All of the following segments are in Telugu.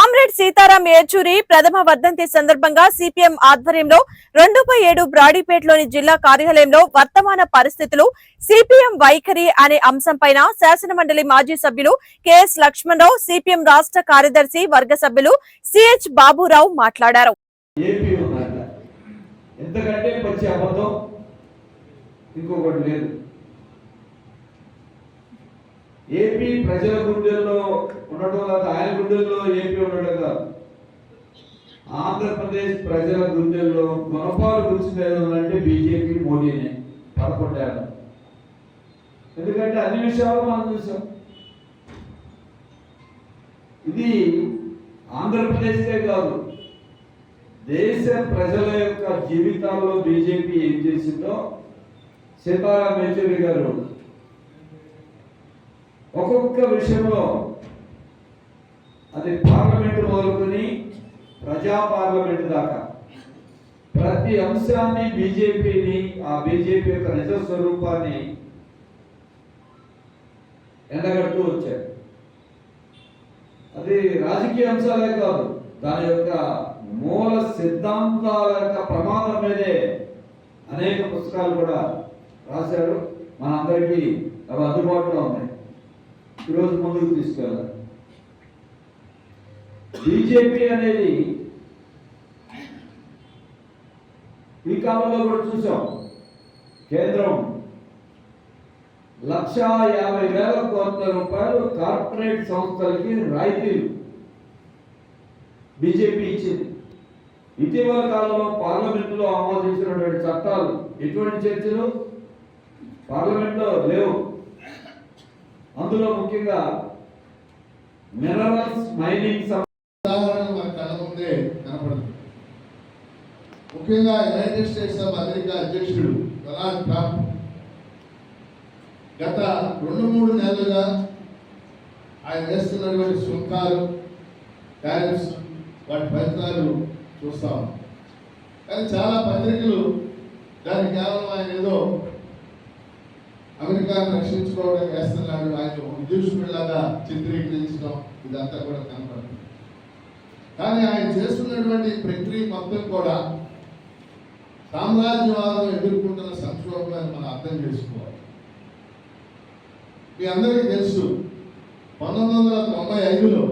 కామ్రేడ్ సీతారాం ఏచూరి ప్రథమ వర్ధంతి సందర్భంగా సిపిఎం ఆధ్వర్యంలో రెండు బై ఏడు బ్రాడీపేటలోని జిల్లా కార్యాలయంలో వర్తమాన పరిస్థితులు సిపిఎం వైఖరి అనే అంశంపైన శాసనమండలి మాజీ సభ్యులు కెఎస్ లక్ష్మణరావు సిపిఎం రాష్ట్ర కార్యదర్శి వర్గ సభ్యులు సిహెచ్ బాబురావు మాట్లాడారు. ఎందుకంటే పచ్చి అబద్ధం ఇంకొకటి లేదు. ఏపీ ప్రజల గుండెల్లో ఉండటం కాదు ఆయన గుండెల్లో ఏపీ ఉండటం కాదు. ఆంధ్రప్రదేశ్ ప్రజల గుండెల్లో గుణపాలు గుర్చిపోయిందంటే బీజేపీ మోడీనే పదకొండేళ్ళ ఎందుకంటే అన్ని విషయాలు మనం చూసాం. ఇది ఆంధ్రప్రదేశ్కే కాదు దేశ ప్రజల యొక్క జీవితాల్లో బీజేపీ ఏం చేసిందో సీతారాం యేచూరి గారు ఒక్కొక్క విషయంలో అది పార్లమెంటు మొదలుకొని ప్రజా పార్లమెంటు దాకా. ప్రతి అంశాన్ని బీజేపీని ఆ బీజేపీ యొక్క నిజ స్వరూపాన్ని ఎండగడుతూ వచ్చారు. అది రాజకీయ అంశాలే కాదు దాని యొక్క మూల సిద్ధాంతాల యొక్క ప్రమాదం మీదే అనేక పుస్తకాలు కూడా రాశారు. మనందరికీ అవి అందుబాటులో ఉన్నాయి. ఈరోజు ముందుకు తీసుకెళ్ళాలి బీజేపీ అనేది ఈ కాలంలో కూడా చూసాం. కేంద్రం లక్షా యాభై వేల కోట్ల రూపాయలు కార్పొరేట్ సంస్థలకి రాయితీలు బీజేపీ ఇచ్చింది. ఇటీవల కాలంలో పార్లమెంటులో ఆమోదించినటువంటి చట్టాలు ఎటువంటి చర్చలు? పార్లమెంట్లో లేవు. అందులో ముఖ్యంగా మినరల్స్ మైనింగ్ సం- మన కళ్ళ ముందే కనపడుతుంది ముఖ్యంగా యునైటెడ్ స్టేట్స్ ఆఫ్ అమెరికా అధ్యక్షుడు డొనాల్డ్ ట్రంప్ గత రెండు మూడు నెలలుగా ఆయన వేస్తున్నటువంటి సుంకాలు టారిఫ్స్ వాటి ఫలితాలు చూస్తాం కానీ చాలా పత్రికలు దాన్ని కేవలం ఆయన ఏదో అమెరికాను రక్షించుకోవడానికి వేస్తున్నాడు ఆయన విదూషకుడిలాగా చిత్రీకరించడం ఇదంతా కూడా కనపడుతుంది. కానీ ఆయన చేస్తున్నటువంటి ప్రక్రియ మొత్తం కూడా సామ్రాజ్యవాదం ఎదుర్కొంటున్న సంక్షోభాన్ని మనం అర్థం చేసుకోవాలి. మీ అందరికీ తెలుసు పంతొమ్మిది వందల తొంభై ఐదులో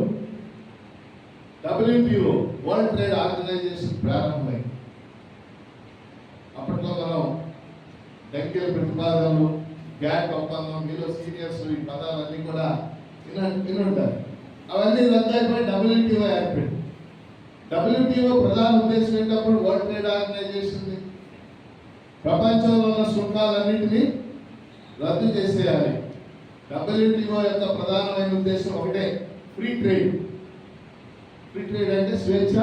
డబ్ల్యూటీఓ వరల్డ్ ట్రేడ్ ఆర్గనైజేషన్ ప్రారంభమైంది. అప్పట్లో మనం డెంకెల ప్రతిపాదనలు గ్యాట్ ఒప్పందం మీలో సీనియర్స్ ఈ పదాలన్నీ కూడా విన వినుంటారు. అవన్నీ రద్దు అయిపోయి డబ్ల్యూటీఓ ఏర్పడింది డబ్ల్యూటీఓ ప్రధాన ఉద్దేశం ఏంటప్పుడు వరల్డ్ ట్రేడ్ ఆర్గనైజేషన్ ప్రపంచంలో ఉన్న సుంకాలన్నింటినీ రద్దు చేసేయాలి. డబ్ల్యూటీఓ యొక్క ప్రధానమైన ఉద్దేశం ఒకటే ఫ్రీ ట్రేడ్ ఫ్రీ ట్రేడ్ అంటే స్వేచ్ఛ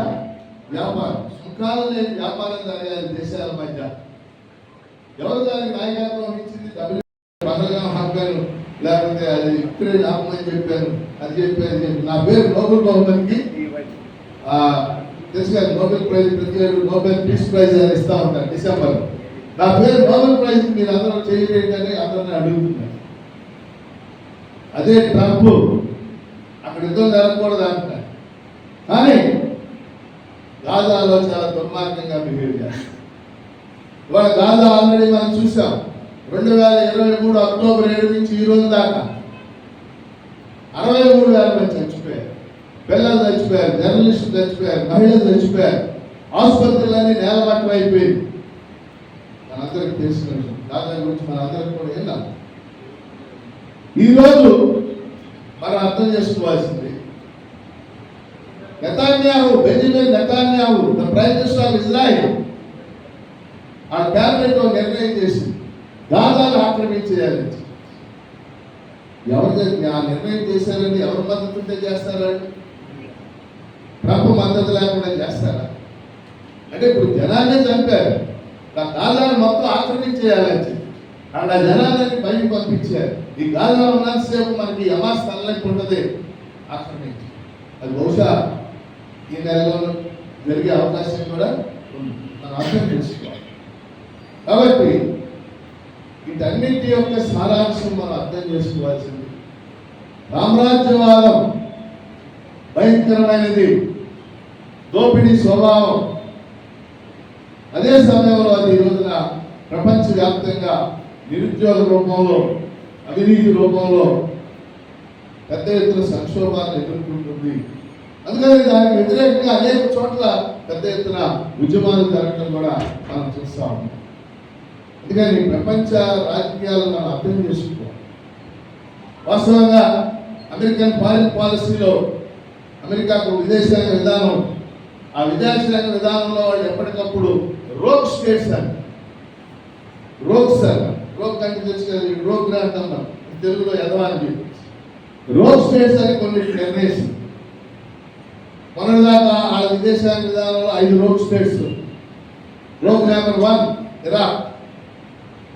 వ్యాపారం. సుంకాలు లేని వ్యాపారం జరగాలి దేశాల మధ్య. ఎవరు దానికి నాయకత్వం ఇచ్చింది డబ్ల్యూ పథకం హక్కాను లేకపోతే అది ఇప్పుడే ఆపమని చెప్పాను అది చెప్పాను చెప్పి నా పేరు నోబెల్ బహుమతికి ఆ, తెలుసు కదా నోబెల్ ప్రైజ్ ప్రతి ఏడు నోబెల్ పీస్ ప్రైజ్ అని ఇస్తా ఉంటారు డిసెంబర్ నా పేరు నోబెల్ ప్రైజ్ మీరు అందరూ చేయలేదని అందరిని అడుగుతున్నారు అదే ట్రంప్. అక్కడ యుద్ధం జరగకూడదు అంటున్నారు కానీ గాజాలో చాలా దుర్మార్గంగా బిహేవ్ చేస్తారు. ఇవాళ గాజా ఆల్రెడీ మనం చూసాం. రెండు వేల ఇరవై మూడు అక్టోబర్ ఏడు నుంచి ఈ రోజు దాకా అరవై మూడు వేల మంది చచ్చిపోయారు. పిల్లలు చచ్చిపోయారు జర్నలిస్టులు చచ్చిపోయారు మహిళలు చచ్చిపోయారు. ఆసుపత్రులన్నీ నేలమట్టం అయిపోయింది. మనందరికి తెలిసిన విషయం. దాని గురించి మనందరికి కూడా విన్నాం. ఈరోజు మనం అర్థం చేసుకోవాల్సింది Netanyahu Benjamin Netanyahu the prime minister of Israel ఆ క్యాబినెట్ నిర్ణయం చేసింది. గాజాను ఆక్రమించేయాలి. ఎవరు ఆ నిర్ణయం చేశారని ఎవరు మద్దతు ఉంటే చేస్తారా? ట్రంప్ మద్దతు లేకుండా చేస్తారా? అంటే ఇప్పుడు జనాన్ని చంపారు. ఆ గాజాను మొత్తం ఆక్రమించేయాలని చెప్పి. అక్కడ జనాలని జనాన్ని పంపించారు. ఈ గాజా ఉన్నంతసేపు మనకి యమాస్ తనలేక ఉంటుంది. ఆక్రమించి. అది బహుశా ఈ నెలలో జరిగే అవకాశం కూడా ఉంది. మనం అర్థం చేసుకోవాలి. కాబట్టి వీటన్నింటి యొక్క సారాంశం మనం అర్థం చేసుకోవాల్సింది. సామ్రాజ్యవాదం భయంకరమైనది. దోపిడీ స్వభావం. అదే సమయంలో అది ఈ రోజున ప్రపంచవ్యాప్తంగా నిరుద్యోగ రూపంలో అవినీతి రూపంలో పెద్ద ఎత్తున సంక్షోభాన్ని ఎదుర్కొంటుంది. అందుకని దానికి వ్యతిరేకంగా అనేక చోట్ల పెద్ద ఎత్తున ఉద్యమాలు జరగడం కూడా మనం చూస్తా ఉన్నాం. అందుకని ప్రపంచ రాజకీయాలను మనం అర్థం చేసుకోవాలి వాస్తవంగా అమెరికన్ ఫారిన్ పాలసీలో అమెరికాకు విదేశాంగ విధానం ఆ విదేశాంగ విధానంలో వాళ్ళు ఎప్పటికప్పుడు రోగ్ స్టేట్స్ అని రోగ్ సార్. రోగ్ అంటే తెలుసు కదా ఈ రోగ్ గ్రాంట్ అన్నాం తెలుగులో ఎదవాని చెప్పి రోగ్ స్టేట్స్ అని కొన్ని నిర్ణయిస్తుంది మొన్నటిదాకా ఆ విదేశాంగ విధానంలో ఐదు rogue states. Rogue number one Iraq.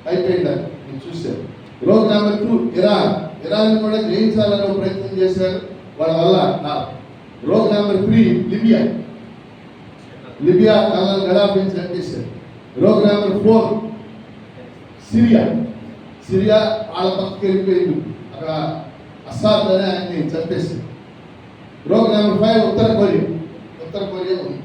అయిపోయింది? నేను చూశాను. చూశారు నెంబర్ టూ ఇరాన్ ఇరాన్ కూడా జయించాలని ప్రయత్నం చేశారు. వాళ్ళ వల్ల నా rogue number three Libya. Libya కళ్ళని గడాపించి చంపేశారు rogue number four Syria. Syria వాళ్ళ పక్కకి వెళ్ళిపోయింది. అక్కడ అస్సాద్ అని ఆయన్ని చంపేశారు. రోగ్ నెంబర్ ఫైవ్ ఉత్తర కొరియా. ఉత్తర కొరియా ఉంది.